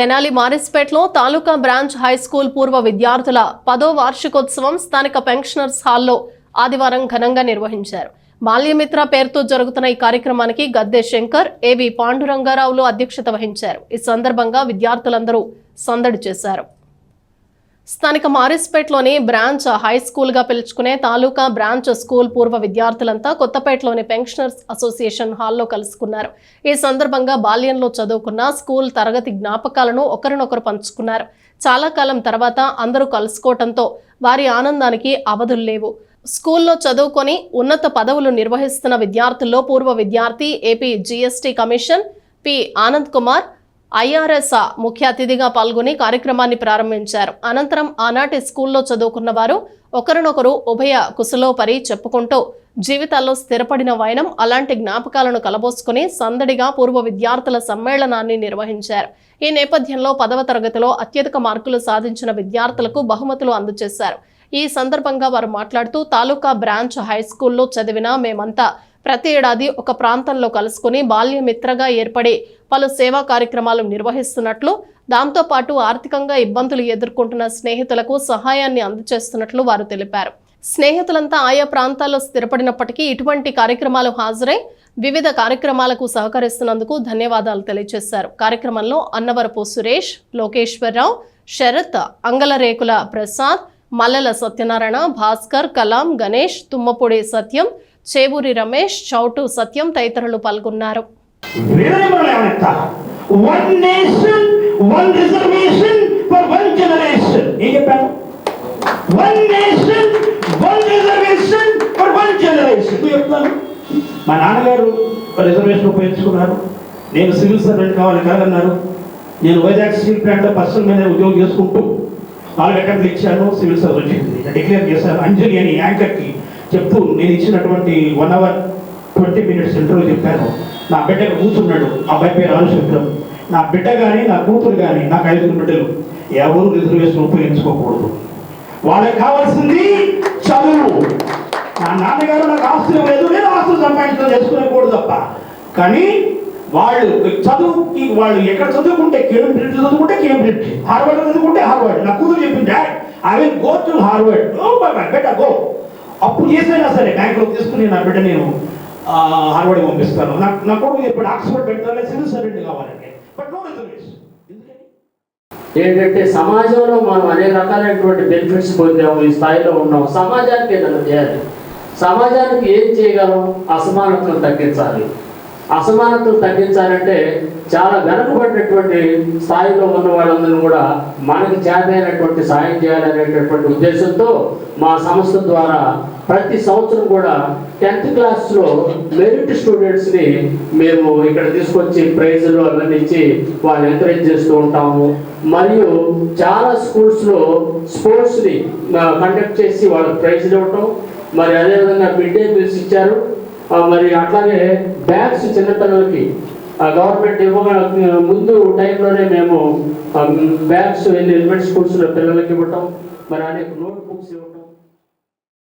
తెనాలి మారిస్పేటలో taluka branch high school పూర్వ విద్యార్థుల పదో వార్షికోత్సవం స్థానిక పెన్షనర్స్ హాల్లో ఆదివారం ఘనంగా నిర్వహించారు. బాల్యమిత్ర పేరుతో జరుగుతున్న ఈ కార్యక్రమానికి గద్దె శంకర్ ఏవి పాండురంగారావులు అధ్యక్షత వహించారు. ఈ సందర్భంగా విద్యార్థులందరూ సందడి చేశారు. స్థానిక మారిస్పేట్లోని బ్రాంచ్ హై స్కూల్గా పిలుచుకునే తాలూకా బ్రాంచ్ స్కూల్ పూర్వ విద్యార్థులంతా కొత్తపేటలోని పెన్షనర్స్ అసోసియేషన్ హాల్లో కలుసుకున్నారు. ఈ సందర్భంగా బాల్యంలో చదువుకున్న స్కూల్ తరగతి జ్ఞాపకాలను ఒకరినొకరు పంచుకున్నారు. చాలా కాలం తర్వాత అందరూ కలుసుకోవటంతో వారి ఆనందానికి అవధులు లేవు. స్కూల్లో చదువుకొని ఉన్నత పదవులు నిర్వహిస్తున్న విద్యార్థుల్లో పూర్వ విద్యార్థి AP GST commission P. Anand Kumar IRS ముఖ్య అతిథిగా పాల్గొని కార్యక్రమాన్ని ప్రారంభించారు. అనంతరం ఆనాటి స్కూల్లో చదువుకున్న వారు ఒకరినొకరు ఉభయ కుశలోపరి చెప్పుకుంటూ జీవితాల్లో స్థిరపడిన వైనం అలాంటి జ్ఞాపకాలను కలబోసుకుని సందడిగా పూర్వ విద్యార్థుల సమ్మేళనాన్ని నిర్వహించారు. ఈ నేపథ్యంలో పదవ తరగతిలో అత్యధిక మార్కులు సాధించిన విద్యార్థులకు బహుమతులు అందజేశారు. ఈ సందర్భంగా వారు మాట్లాడుతూ తాలూకా బ్రాంచ్ హై స్కూల్లో చదివిన మేమంతా ప్రతి ఏడాది ఒక ప్రాంతంలో కలుసుకుని బాల్యమిత్రగా ఏర్పడి పలు సేవా కార్యక్రమాలు నిర్వహిస్తున్నట్లు దాంతోపాటు ఆర్థికంగా ఇబ్బందులు ఎదుర్కొంటున్న స్నేహితులకు సహాయాన్ని అందజేస్తున్నట్లు వారు తెలిపారు. స్నేహితులంతా ఆయా ప్రాంతాల్లో స్థిరపడినప్పటికీ ఇటువంటి కార్యక్రమాలు హాజరై వివిధ కార్యక్రమాలకు సహకరిస్తున్నందుకు ధన్యవాదాలు తెలియజేశారు. కార్యక్రమంలో అన్నవరపు సురేష్ లోకేశ్వరరావు శరత్ అంగలరేకుల ప్రసాద్ మల్లెల సత్యనారాయణ భాస్కర్ కలాం గణేష్ తుమ్మపూడి సత్యం చేవూరి రమేష్ చౌటు సత్యం తదితరులు పాల్గొన్నారు. మా నాన్నగారు రిజర్వేషన్ ఉపయోగించుకున్నారు. నేను సివిల్ సర్వెంట్ కావాలి కాదన్నారు. నేను వైజాగ్ స్టీల్ ప్లాంట్లో పర్సనల్ మీద ఉద్యోగం చేసుకుంటూ నాలుగు అటెంప్ట్లు ఇచ్చాను సివిల్ సర్వెంట్ డిక్లేర్ చేశాను అంజలి అని యాంకర్కి చెప్తూ నేను ఇచ్చినటువంటి one hour twenty minutes interview చెప్పాను. నా బిడ్డ కూర్చున్నాడు అబ్బాయి పేరు ఆరుశంకరం నా బిడ్డ కానీ నా కూతురు కానీ నాకు ఐదుగురు బిడ్డలు. ఎవరు రిజర్వేషన్ ఉపయోగించుకోకూడదు. వాళ్ళకి కావాల్సింది చదువు. నా నాన్నగారు నాకు ఆస్తులు లేదు నేను ఆస్తులు సంపాదించడం చేసుకునేకూడదు తప్ప. కానీ వాళ్ళు చదువుకి వాళ్ళు ఎక్కడ చదువుకుంటే కేంబ్రిడ్జ్ చదువుకుంటే కేంబ్రిడ్జ్ హార్వర్డ్ చదువుకుంటే హార్వర్డ్ నా కూతురు చెప్పింది dad I will go to Harvard oh my god అప్పు చేసైనా సరే బ్యాంకులో తీసుకుని నా బిడ్డ నేను ఆ, హార్వర్డ్ పంపిస్తాను. నాకు నా కొడుకు ఇప్పుడు ఆక్స్ఫర్డ్ పెడతాను సివిల్ సర్వెంట్ కావాలంటే. బట్ నో రిజర్వేషన్ ఏంటంటే సమాజంలో మనం అనేక రకాలైనటువంటి బెనిఫిట్స్ పొందాము ఈ స్థాయిలో ఉన్నాం సమాజానికి ఏదైనా చేయాలి. సమాజానికి ఏం చేయగలం? అసమానతను తగ్గించాలి. అసమానతలు తగ్గించాలంటే చాలా వెనుకబడినటువంటి స్థాయిలో ఉన్న వాళ్ళందరూ కూడా మనకి చేతైనటువంటి సాయం చేయాలనేటటువంటి ఉద్దేశంతో మా సంస్థ ద్వారా ప్రతి సంవత్సరం కూడా టెన్త్ క్లాస్లో మెరిట్ స్టూడెంట్స్ని మేము ఇక్కడ తీసుకొచ్చి ప్రైజులు అవన్నీ ఇచ్చి వాళ్ళు ఎంకరేజ్ చేస్తూ ఉంటాము. మరియు చాలా స్కూల్స్లో స్పోర్ట్స్ని కండక్ట్ చేసి వాళ్ళకి ప్రైజ్లు ఇవ్వటం. మరి అదేవిధంగా మిడ్ డే మీల్స్ ఇచ్చారు. మరి అట్లాగే బ్యాగ్స్ చిన్నపిల్లలకి గవర్నమెంట్ ఇవ్వగా ముందు టైంలోనే మేము బ్యాగ్స్ వెళ్ళి ఎలిమెంట్ స్కూల్స్లో పిల్లలకి ఇవ్వటం మరి అనేక నోట్ బుక్స్ ఇవ్వటం